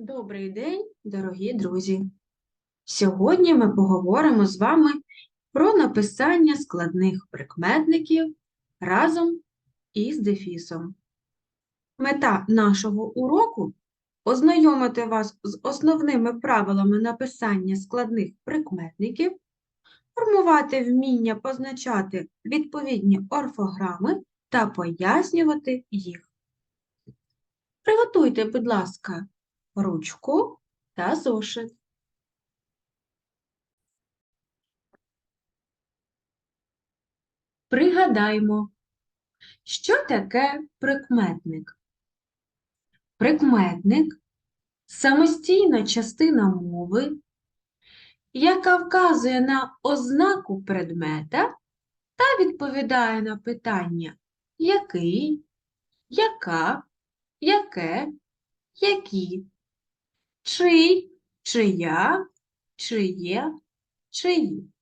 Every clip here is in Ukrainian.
Добрий день, дорогі друзі! Сьогодні ми поговоримо з вами про написання складних прикметників разом із дефісом. Мета нашого уроку ознайомити вас з основними правилами написання складних прикметників, формувати вміння позначати відповідні орфограми та пояснювати їх. Приготуйте, будь ласка, ручку та зошит. Пригадаймо, що таке прикметник. Прикметник самостійна частина мови, яка вказує на ознаку предмета та відповідає на питання який, яка, яке, які, чий, чия, чиє, чиї.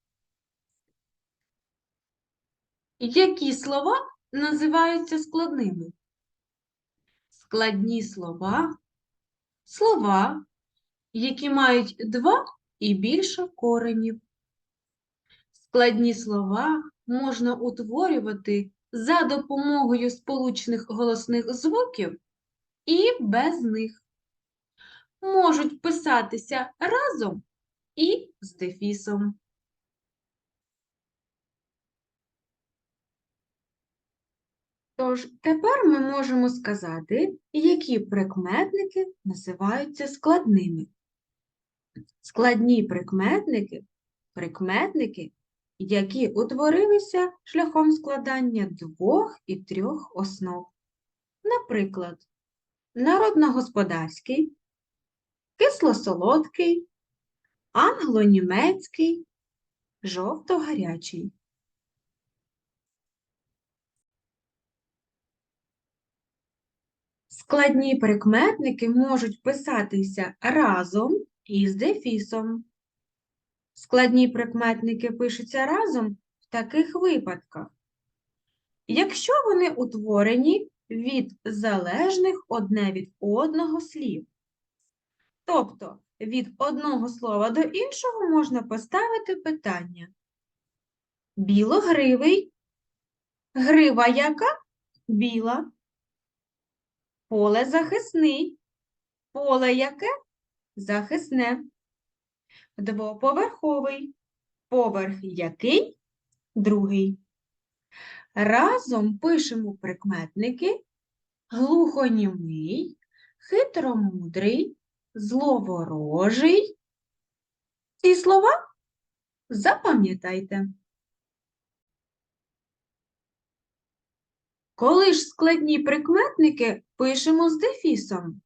Які слова називаються складними? Складні слова – слова, які мають два і більше коренів. Складні слова можна утворювати за допомогою сполучних голосних звуків і без них. Можуть писатися разом і з дефісом. Тож, тепер ми можемо сказати, які прикметники називаються складними. Складні прикметники прикметники, які утворилися шляхом складання двох і трьох основ. Наприклад, народногосподарський, кисло-солодкий, англо-німецький, жовто-гарячий. Складні прикметники можуть писатися разом із дефісом. Складні прикметники пишуться разом в таких випадках. Якщо вони утворені від залежних одне від одного слів. Тобто від одного слова до іншого можна поставити питання. Білогривий. Грива яка? Біла. Поле захисний. Поле яке? Захисне. Двоповерховий. Поверх який? Другий. Разом пишемо прикметники глухонімий, хитромудрий, зловорожий. Ці слова запам'ятайте. Коли ж складні прикметники пишемо з дефісом?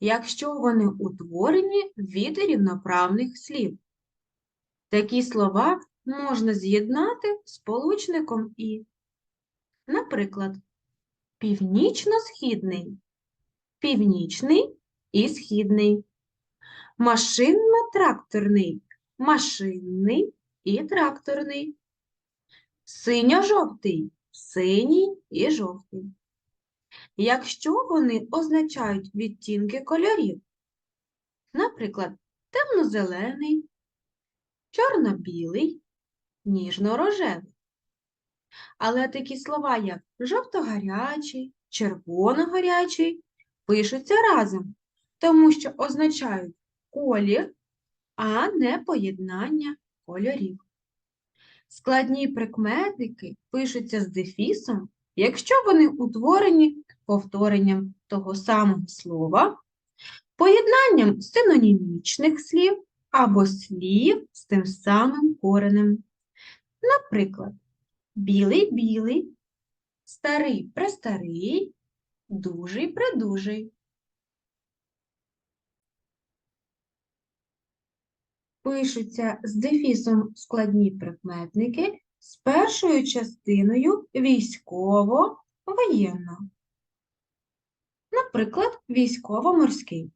Якщо вони утворені від рівноправних слів. Такі слова можна з'єднати з сполучником і. Наприклад, північно-східний, північний і східний, машинно-тракторний, машинний і тракторний, синьо-жовтий, синій і жовтий. Якщо вони означають відтінки кольорів, наприклад, темно-зелений, чорно-білий, ніжно-рожевий. Але такі слова, як жовто-гарячий, червоно-гарячий, пишуться разом, тому що означають колір, а не поєднання кольорів. Складні прикметники пишуться з дефісом, якщо вони утворені повторенням того самого слова, поєднанням синонімічних слів або слів з тим самим коренем. Наприклад, білий-білий, старий-престарий, дужий-придужий. Пишуться з дефісом складні прикметники з першою частиною військово-воєнно. Наприклад, військово-морський.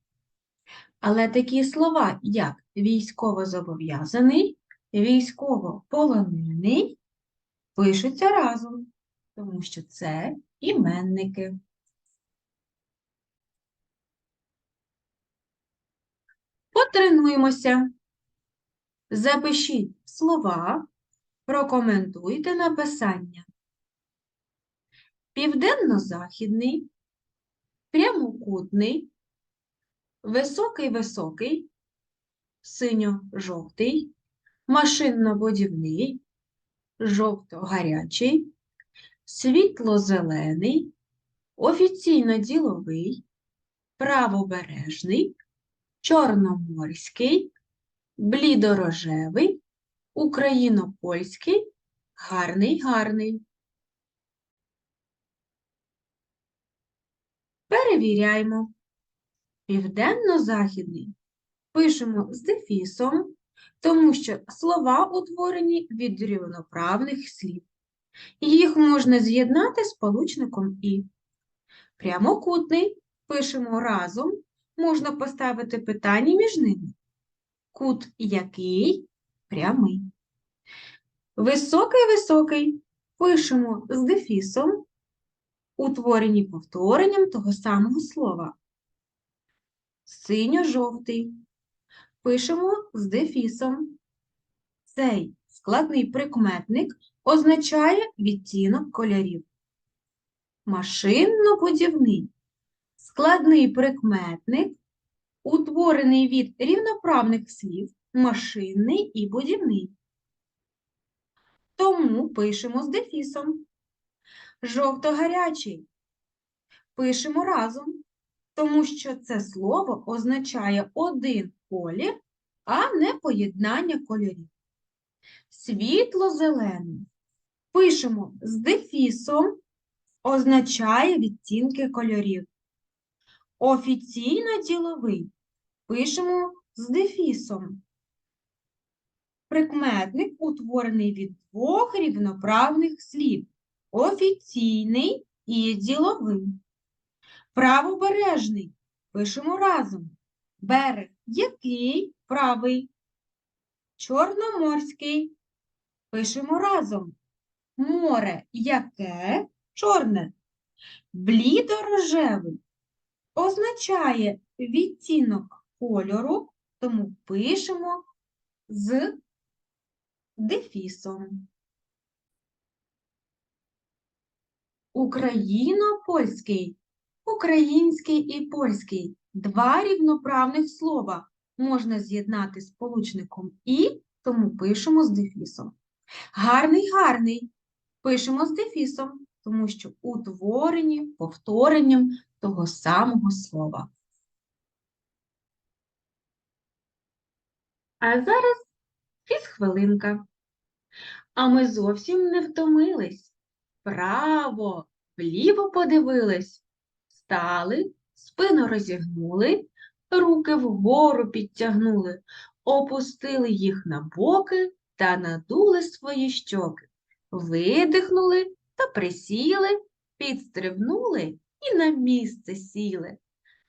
Але такі слова, як військово-зобов'язаний, військово-полонений, пишуться разом, тому що це іменники. Потренуємося. Запишіть слова, прокоментуйте написання. Південно-західний, прямокутний, високий-високий, синьо-жовтий, машинно-будівний, жовто-гарячий, світло-зелений, офіційно-діловий, правобережний, чорноморський, блідорожевий, україно-польський, гарний, гарний. Перевіряємо. Південно-західний пишемо з дефісом, тому що слова утворені від рівноправних слів. Їх можна з'єднати з получником і. Прямокутний пишемо разом, можна поставити питання між ними. Кут який прямий. Високий-високий пишемо з дефісом, утворені повторенням того самого слова. Синьо-жовтий пишемо з дефісом. Цей складний прикметник означає відтінок кольорів. Машинно-будівний складний прикметник, утворений від рівноправних слів машинний і будівний. Тому пишемо з дефісом. Жовто-гарячий пишемо разом, тому що це слово означає один колір, а не поєднання кольорів. Світло-зелений пишемо з дефісом, означає відтінки кольорів. Офіційно діловий пишемо з дефісом. Прикметник утворений від двох рівноправних слів офіційний і діловий. Правобережний пишемо разом. Берег який правий. Чорноморський пишемо разом. Море яке чорне. Блідорожевий означає відтінок кольору, тому пишемо з дефісом. Україно-польський, український і польський два рівноправних слова можна з'єднати з получником і, тому пишемо з дефісом. Гарний, гарний пишемо з дефісом, тому що утворені повторенням того самого слова. А зараз фізхвилинка. А ми зовсім не втомились. Вправо, вліво подивились, стали, спину розігнули, руки вгору підтягнули, опустили їх на боки та надули свої щоки, видихнули та присіли, підстрибнули і на місце сіли.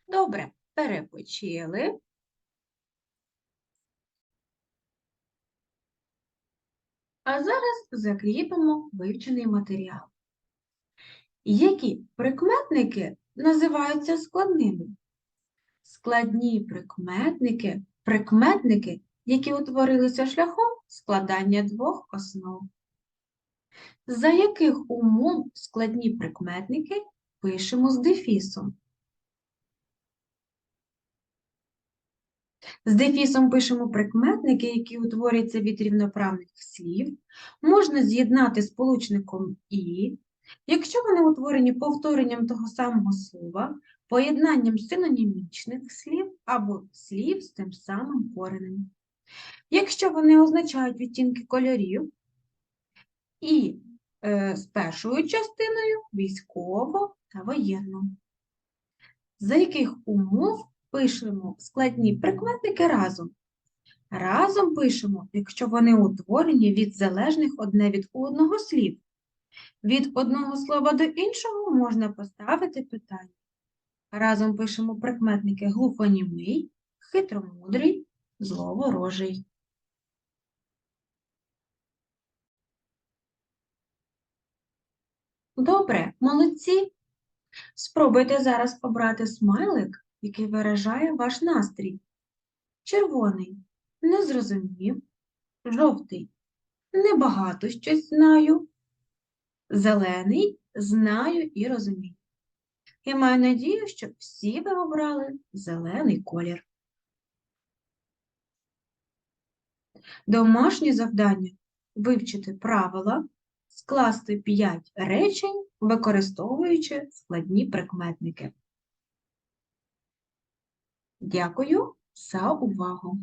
Добре, перепочили. А зараз закріпимо вивчений матеріал. Які прикметники називаються складними? Складні прикметники прикметники, які утворилися шляхом складання двох основ. За яких умов складні прикметники пишемо з дефісом? З дефісом пишемо прикметники, які утворюються від рівноправних слів, можна з'єднати з получником «і», якщо вони утворені повторенням того самого слова, поєднанням синонімічних слів або слів з тим самим коренем. Якщо вони означають відтінки кольорів і е, з першою частиною військово та воєнно. За яких умов пишемо складні прикметники разом? Разом пишемо, якщо вони утворені від залежних одне від одного слів. Від одного слова до іншого можна поставити питання. Разом пишемо прикметники глухонімий, хитромудрий, зловорожий. Добре, молодці. Спробуйте зараз обрати смайлик, який виражає ваш настрій. Червоний не зрозумів, жовтий небагато щось знаю, зелений знаю і розумію. І маю надію, що всі ви обрали зелений колір. Домашнє завдання вивчити правила, скласти 5 речень, використовуючи складні прикметники. Дякую за увагу!